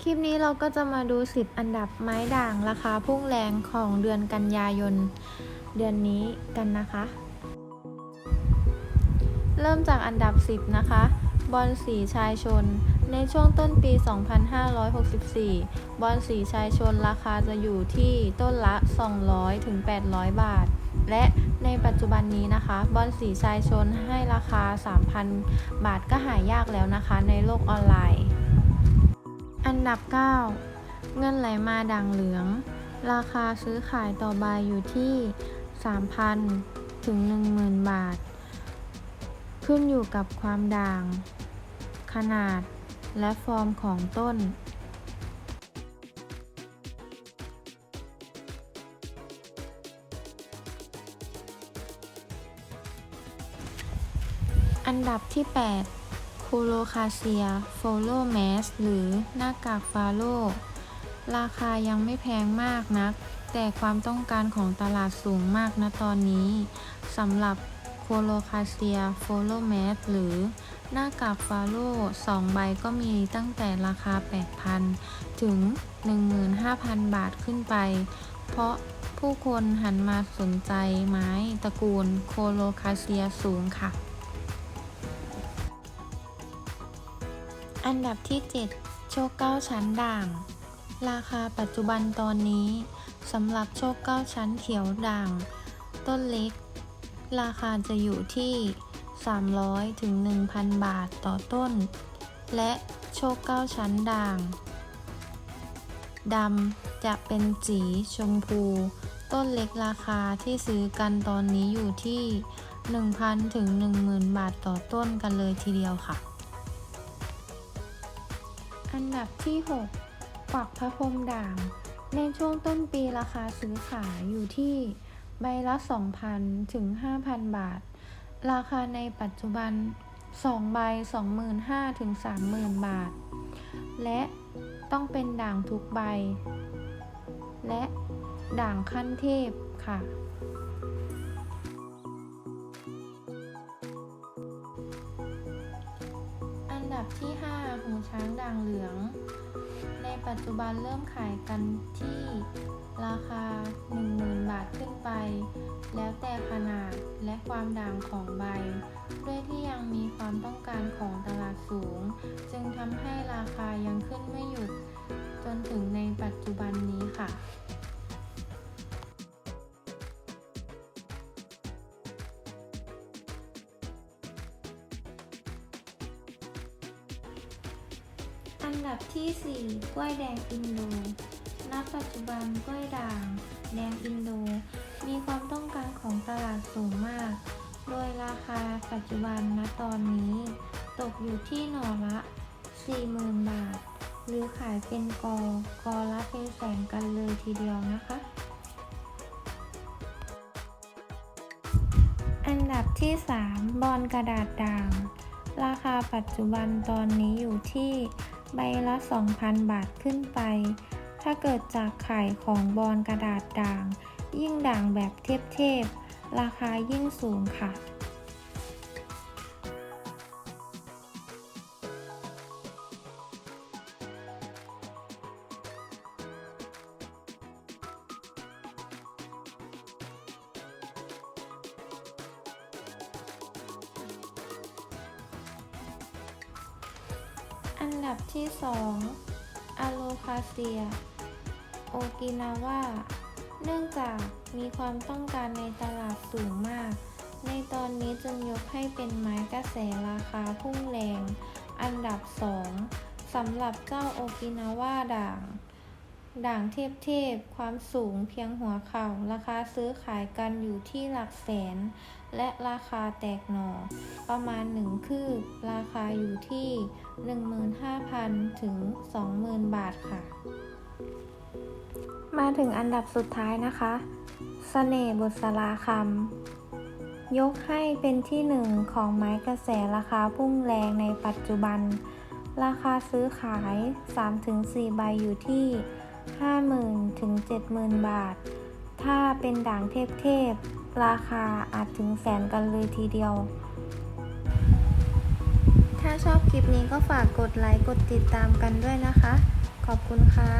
คลิปนี้เราก็จะมาดู 10 อันดับไม้ด่างราคาพุ่งแรงของเดือนกันยายน เดือนนี้กันนะคะ เริ่มจากอันดับ 10 นะคะ บอลสีชายชน ในช่วงต้นปี 2564 บอลสีชายชนราคาจะอยู่ที่ต้นละ 200ถึง800 บาท และในปัจจุบันนี้นะคะ บอลสีชายชนให้ราคา 3,000 บาทก็หายากแล้วนะคะ ในโลกออนไลน์ ดับ 9 เงินไหลมาด่างเหลือง ราคาซื้อขายต่อใบอยู่ที่ 3,000 ถึง 10,000 บาท ขึ้นอยู่กับความด่าง ขนาด และฟอร์มของต้น อันดับที่ 8 คโลคาเซีย โฟโลแมส หรือหน้ากากฟาโล ราคายังไม่แพงมากนัก แต่ความต้องการของตลาดสูงมากณตอนนี้ สำหรับโคโลคาเซีย โฟโลแมส หรือหน้ากากฟาโล2ใบก็มีตั้งแต่ราคา 8,000 ถึง 15,000 บาทขึ้นไป เพราะผู้คนหันมาสนใจไม้ตระกูลโคโลคาเซียสูงค่ะ อันดับที่ 7 โชคเก้าชั้นด่าง ราคาปัจจุบันตอนนี้สำหรับโชคเก้าชั้นเขียวด่าง ต้นเล็ก ราคาจะอยู่ที่ 300ถึง1,000 บาทต่อต้น และโชคเก้าชั้นด่างดำจะเป็นสีชมพู ต้นเล็กราคาที่ซื้อกันตอนนี้อยู่ที่ 1,000ถึง10,000 บาทต่อต้นกันเลยทีเดียวค่ะ อันดับที่6กวักพระพรมด่าง ในช่วงต้นปีราคาซื้อขายอยู่ที่ใบละ 2,000 ถึง 5,000 บาท ราคาในปัจจุบัน 2 ใบ 25,000 ถึง 30,000 บาท และต้องเป็นด่างทุกใบ และด่างขั้นเทพค่ะ บที่ 5 หูช้างด่างเหลือง ในปัจจุบันเริ่มขายกันที่ราคา 10,000 บาทขึ้นไป แล้วแต่ขนาดและความด่างของใบ ด้วยที่ยังมีความต้องการของตลาดสูง จึงทำให้ราคายังขึ้นไม่หยุด จนถึงในปัจจุบันนี้ค่ะ นดับที่ 4 กล้วยแดงอินโด ณ ปัจจุบันกล้วยด่าง แดงอินโด มีความต้องการของตลาดสูงมาก โดยราคาปัจจุบันณตอนนี้ ตกอยู่ที่หน่อละ 40,000 บาท หรือขายเป็นกอกอละเป็นแสนกันเลยทีเดียวนะคะ อันดับที่ 3 บอลกระดาษด่าง ราคาปัจจุบันตอนนี้อยู่ที่ ใบละ 2,000 บาทขึ้นไป ถ้าเกิดจากไข่ของบอลกระดาษด่าง ยิ่งด่างแบบเทพๆราคายิ่งสูงค่ะ อันดับที่ 2 อโลคาเซีย โอกินาวา เนื่องจากมีความต้องการในตลาดสูงมาก ในตอนนี้จึงยกให้เป็นไม้กระแสราคาพุ่งแรง อันดับ 2สำหรับเจ้าโอกินาวาด่าง ด่างเทพๆความสูงเพียงหัวเข่า ราคาซื้อขายกันอยู่ที่หลักแสน และราคาแตกหน่อ ประมาณ 1 คืบ ราคาอยู่ที่ 15,000 ถึง 20,000 บาทค่ะ มาถึงอันดับสุดท้ายนะคะสเสน่ห์บุษราคำยกให้เป็นที่หนึ่งของไม้กระแสราคาพุ่งแรงในปัจจุบัน ราคาซื้อขาย 3-4 ใบอยู่ที่ 50,000 ถึง 70,000 บาท ถ้าเป็นด่างเทพๆ ราคาอาจถึงแสนกันเลยทีเดียว ถ้าชอบคลิปนี้ก็ฝากกดไลค์ กดติดตามกันด้วยนะคะ ขอบคุณค่ะ